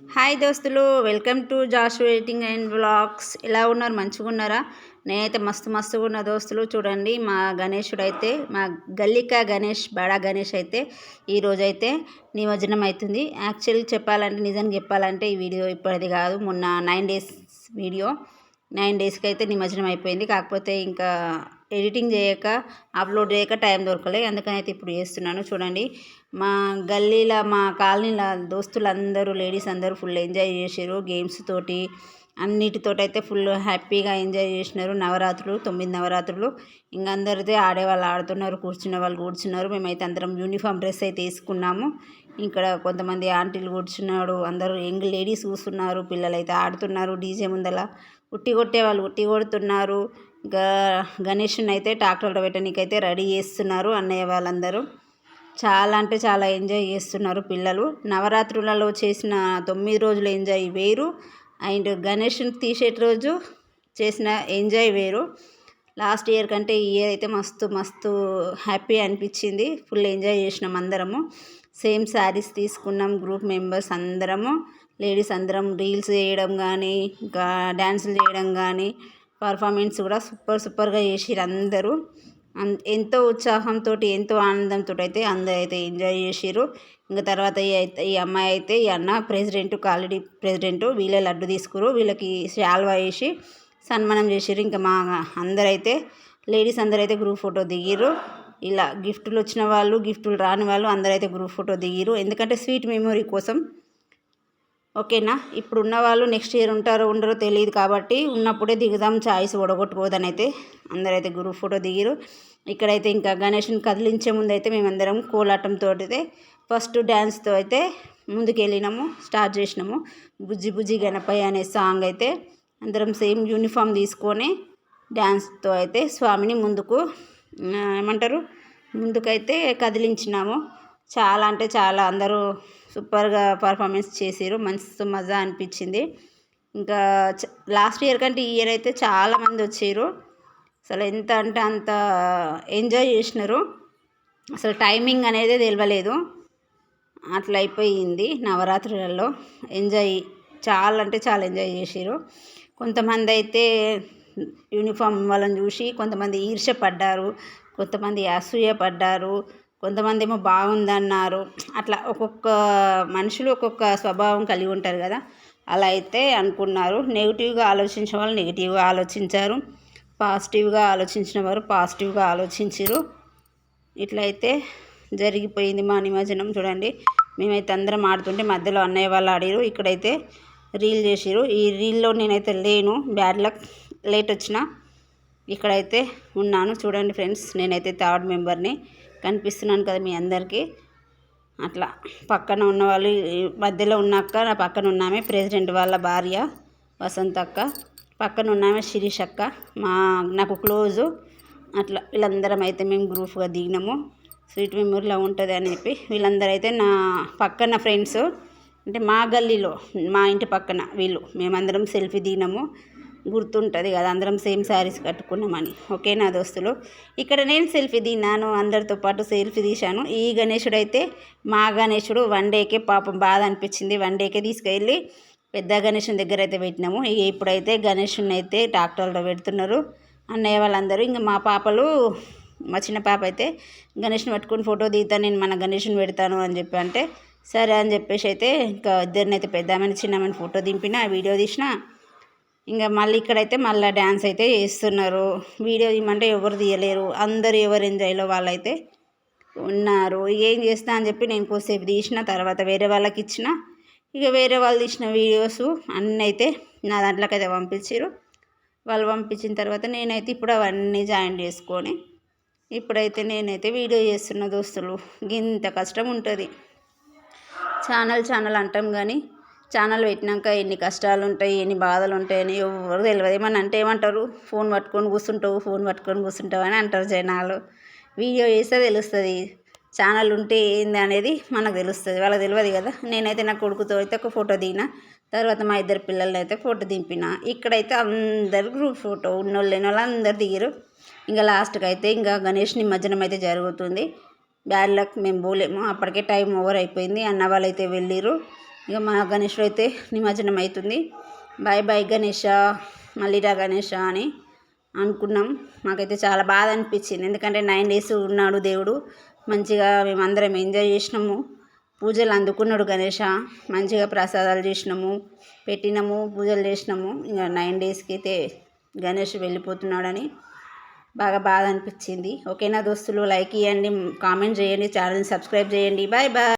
Hi దోస్తులు welcome to Jash waiting and blogs ఎలా ఉన్నారు? మంచిగా ఉన్నారా? నేనైతే మస్తు మస్తుగా ఉన్న దోస్తులు చూడండి. మా గణేశుడు అయితే మా గల్లిక గణేష్ బడా గణేష్ అయితే ఈరోజు అయితే నిమజ్జనం అవుతుంది యాక్చువల్లీ చెప్పాలంటే నిజంగా చెప్పాలంటే ఈ వీడియో ఇప్పటిది కాదు. మొన్న నైన్ డేస్ వీడియో. నైన్ డేస్కి అయితే నిమజ్జనం అయిపోయింది. కాకపోతే ఇంకా ఎడిటింగ్ చేయక అప్లోడ్ చేయక టైం దొరకలే. అందుకని అయితే ఇప్పుడు చేస్తున్నాను. చూడండి మా గల్లీలో మా కాలనీల దోస్తులందరూ లేడీస్ అందరూ ఫుల్ ఎంజాయ్ చేసారు గేమ్స్ తోటి అన్నిటితోటి అయితే ఫుల్ హ్యాపీగా ఎంజాయ్ చేసినారు. నవరాత్రులు తొమ్మిది నవరాత్రులు. ఇంకా అందరితో ఆడేవాళ్ళు ఆడుతున్నారు కూర్చున్న వాళ్ళు కూర్చున్నారు. మేమైతే అందరం యూనిఫామ్ డ్రెస్ అయితే వేసుకున్నాము. ఇక్కడ కొంతమంది ఆంటీలు కూర్చున్నాడు అందరూ యంగ్ లేడీస్ కూర్చున్నారు. పిల్లలు అయితే ఆడుతున్నారు. డీజే ముందల ఉట్టి కొట్టే వాళ్ళు ఉట్టి కొడుతున్నారు. గణేష్ని అయితే ట్రాక్టర్లో పెట్టడానికైతే రెడీ చేస్తున్నారు అన్నయ్య వాళ్ళందరూ. చాలా అంటే చాలా ఎంజాయ్ చేస్తున్నారు పిల్లలు. నవరాత్రులలో చేసిన తొమ్మిది రోజుల ఎంజాయ్ వేరు. అండ్ గణేష్ని తీసే రోజు చేసిన ఎంజాయ్ వేరు. లాస్ట్ ఇయర్ కంటే ఈ ఇయర్ అయితే మస్తు మస్తు హ్యాపీ అనిపించింది. ఫుల్ ఎంజాయ్ చేసినాం అందరము. సేమ్ శారీస్ తీసుకున్నాం గ్రూప్ మెంబర్స్ అందరము. లేడీస్ అందరం రీల్స్ చేయడం కానీ ఇంకా డ్యాన్సులు చేయడం కానీ పర్ఫార్మెన్స్ కూడా సూపర్ సూపర్గా చేసిరు అందరూ. ఎంతో ఉత్సాహంతో ఎంతో ఆనందంతో అయితే అందరూ అయితే ఎంజాయ్ చేసిరు ఇంకా తర్వాత ఈ అమ్మాయి అయితే ఈ అన్న ప్రెసిడెంట్ కాలిడీ ప్రెసిడెంట్ వీళ్ళే లడ్డు తీసుకురు. వీళ్ళకి శాల్వా వేసి సన్మానం చేసిరు ఇంకా మా అందరైతే లేడీస్ అందరైతే గ్రూప్ ఫోటో దిగిరు ఇలా గిఫ్టులు వచ్చిన వాళ్ళు గిఫ్టులు రాని వాళ్ళు అందరైతే గ్రూప్ ఫోటో దిగిరు ఎందుకంటే స్వీట్ మెమొరీ కోసం ఓకేనా? ఇప్పుడు ఉన్న వాళ్ళు నెక్స్ట్ ఇయర్ ఉంటారో ఉండరో తెలియదు కాబట్టి ఉన్నప్పుడే దిగుదాం ఛాయిస్ ఒడగొట్టుకోదని అయితే అందరైతే గ్రూప్ ఫోటో దిగిరు. ఇక్కడైతే ఇంకా గణేష్ని కదిలించే ముందు అయితే మేమందరం కోలాటంతో అయితే ఫస్ట్ డ్యాన్స్తో అయితే ముందుకెళ్ళినాము స్టార్ట్ చేసినాము. బుజ్జి బుజ్జి గణపయ్య అనే సాంగ్ అయితే అందరం సేమ్ యూనిఫామ్ తీసుకొని డ్యాన్స్తో అయితే స్వామిని ముందుకు ఏమంటారు? ముందుకైతే కదిలించినాము. చాలా అంటే చాలా అందరూ సూపర్గా పర్ఫార్మెన్స్ చేసారు మంచి మజా అనిపించింది. ఇంకా లాస్ట్ ఇయర్ కంటే ఈ ఇయర్ అయితే చాలామంది వచ్చారు అసలు ఎంత అంటే అంత ఎంజాయ్ చేసినారు. అసలు టైమింగ్ అనేది తెలియలేదు అట్లా అయిపోయింది నవరాత్రులలో. ఎంజాయ్ చాలా అంటే చాలా ఎంజాయ్ చేసారు కొంతమంది అయితే యూనిఫామ్ వాళ్ళని చూసి కొంతమంది ఈర్ష్య పడ్డారు. కొంతమంది అసూయ పడ్డారు. కొంతమంది ఏమో బాగుందన్నారు. అట్లా ఒక్కొక్క మనుషులు ఒక్కొక్క స్వభావం కలిగి ఉంటారు కదా. అలా అయితే అనుకున్నారు. నెగిటివ్గా ఆలోచించిన వాళ్ళు నెగిటివ్గా ఆలోచించారు. పాజిటివ్గా ఆలోచించిన వారు పాజిటివ్గా ఆలోచించారు ఇట్లయితే జరిగిపోయింది మా నిమజ్జనం. చూడండి మేమైతే అందరం ఆడుతుంటే మధ్యలో అన్నయ్య వాళ్ళు ఆడారు ఇక్కడైతే రీల్ చేసిరు ఈ రీల్లో నేనైతే లేను. బ్యాడ్ లక్ లేట్ వచ్చిన ఇక్కడైతే ఉన్నాను. చూడండి ఫ్రెండ్స్ నేనైతే థర్డ్ మెంబర్ని. కనిపిస్తున్నాను కదా మీ అందరికీ. అట్లా పక్కన ఉన్న వాళ్ళు మధ్యలో ఉన్నాక నా పక్కన ఉన్నామే ప్రెసిడెంట్ వాళ్ళ భార్య వసంత అక్క. పక్కన ఉన్నామే శిరీష్ అక్క. మా నాకు క్లోజు. అట్లా వీళ్ళందరం అయితే మేము గ్రూప్గా దిగినాము. స్వీట్ మెమొరీలో ఉంటుంది అని చెప్పి వీళ్ళందరూ అయితే నా పక్కన ఫ్రెండ్స్. అంటే మా గల్లీలో మా ఇంటి పక్కన వీళ్ళు. మేమందరం సెల్ఫీ దిగినాము. గుర్తుంటుంది కదా అందరం సేమ్ శారీస్ కట్టుకున్నామని. ఓకే నా దోస్తులు? ఇక్కడ నేను సెల్ఫీ దిన్నాను అందరితో పాటు సెల్ఫీ తీశాను. ఈ గణేశుడు అయితే మా గణేశుడు వన్ డేకే పాపం బాధ అనిపించింది. వన్ డేకే తీసుకెళ్ళి పెద్ద గణేషుని దగ్గర అయితే పెట్టినాము. ఇక ఇప్పుడైతే గణేషుని అయితే ట్రాక్టర్లో పెడుతున్నారు. అన్నయ్య వాళ్ళందరూ ఇంకా మా పాపలు మా చిన్న పాప అయితే గణేష్ని పట్టుకుని ఫోటో దిగుతాను నేను మన గణేష్ని పెడతాను అని చెప్పి అంటే సరే అని చెప్పేసి అయితే ఇంకా ఇద్దరిని అయితే పెద్దామని చిన్నమని ఫోటో దింపిన వీడియో తీసిన ఇంకా మళ్ళీ ఇక్కడైతే మళ్ళీ డ్యాన్స్ అయితే చేస్తున్నారు. వీడియో ఇమ్మంటే ఎవరు తీయలేరు. అందరు ఎవరు ఎంజాయ్లో వాళ్ళైతే ఉన్నారు. ఏం చేస్తా అని చెప్పి నేను కొద్దిసేపు తీసిన తర్వాత వేరే వాళ్ళకి ఇచ్చిన. ఇక వేరే వాళ్ళు తీసిన వీడియోస్ అన్నీ అయితే నా దాంట్లోకి అయితే పంపించారు వాళ్ళు పంపించిన తర్వాత నేనైతే ఇప్పుడు అవన్నీ జాయిన్ చేసుకొని ఇప్పుడైతే నేనైతే వీడియో చేస్తున్న దోస్తులు. ఇంత కష్టం ఉంటుంది. ఛానల్ ఛానల్ అంటాం కానీ ఛానల్ పెట్టినాక ఎన్ని కష్టాలు ఉంటాయి ఎన్ని బాధలు ఉంటాయని ఎవరు తెలియదు ఏమన్నా అంటే ఏమంటారు? ఫోన్ పట్టుకొని కూర్చుంటావు ఫోన్ పట్టుకొని కూర్చుంటావు అని అంటారు జనాలు. వీడియో చేస్తే తెలుస్తుంది. ఛానల్ ఉంటే ఏంది అనేది మనకు తెలుస్తుంది. వాళ్ళకి తెలియదు కదా. నేనైతే నా కొడుకుతో అయితే ఒక ఫోటో దిగిన తర్వాత మా ఇద్దరు పిల్లల్ని అయితే ఫోటో దింపిన. ఇక్కడైతే అందరు గ్రూప్ ఫోటో ఉన్నోళ్ళు లేని వాళ్ళు అందరు దిగిరు ఇంకా లాస్ట్కి అయితే ఇంకా గణేష్ నిమజ్జనం అయితే జరుగుతుంది. బ్యాడ్ లక్ మేము పోలేము. అప్పటికే టైం ఓవర్ అయిపోయింది. అన్న వాళ్ళు అయితే వెళ్ళిరు ఇక మా గణేషుడు అయితే నిమజ్జనం అవుతుంది. బాయ్ బాయ్ గణేష మళ్ళీరా గణేష అని అనుకున్నాం. మాకైతే చాలా బాధ అనిపించింది. ఎందుకంటే నైన్ డేస్ ఉన్నాడు దేవుడు. మంచిగా మేమందరం ఎంజాయ్ చేసినాము. పూజలు అందుకున్నాడు గణేష. మంచిగా ప్రసాదాలు చేసినాము. పెట్టినాము పూజలు చేసినాము. ఇంకా నైన్ డేస్కి అయితే గణేష్ వెళ్ళిపోతున్నాడని బాగా బాధ అనిపించింది. ఓకేనా దోస్తులు? లైక్ ఇవ్వండి కామెంట్ చేయండి ఛానల్ని సబ్స్క్రైబ్ చేయండి. Bye bye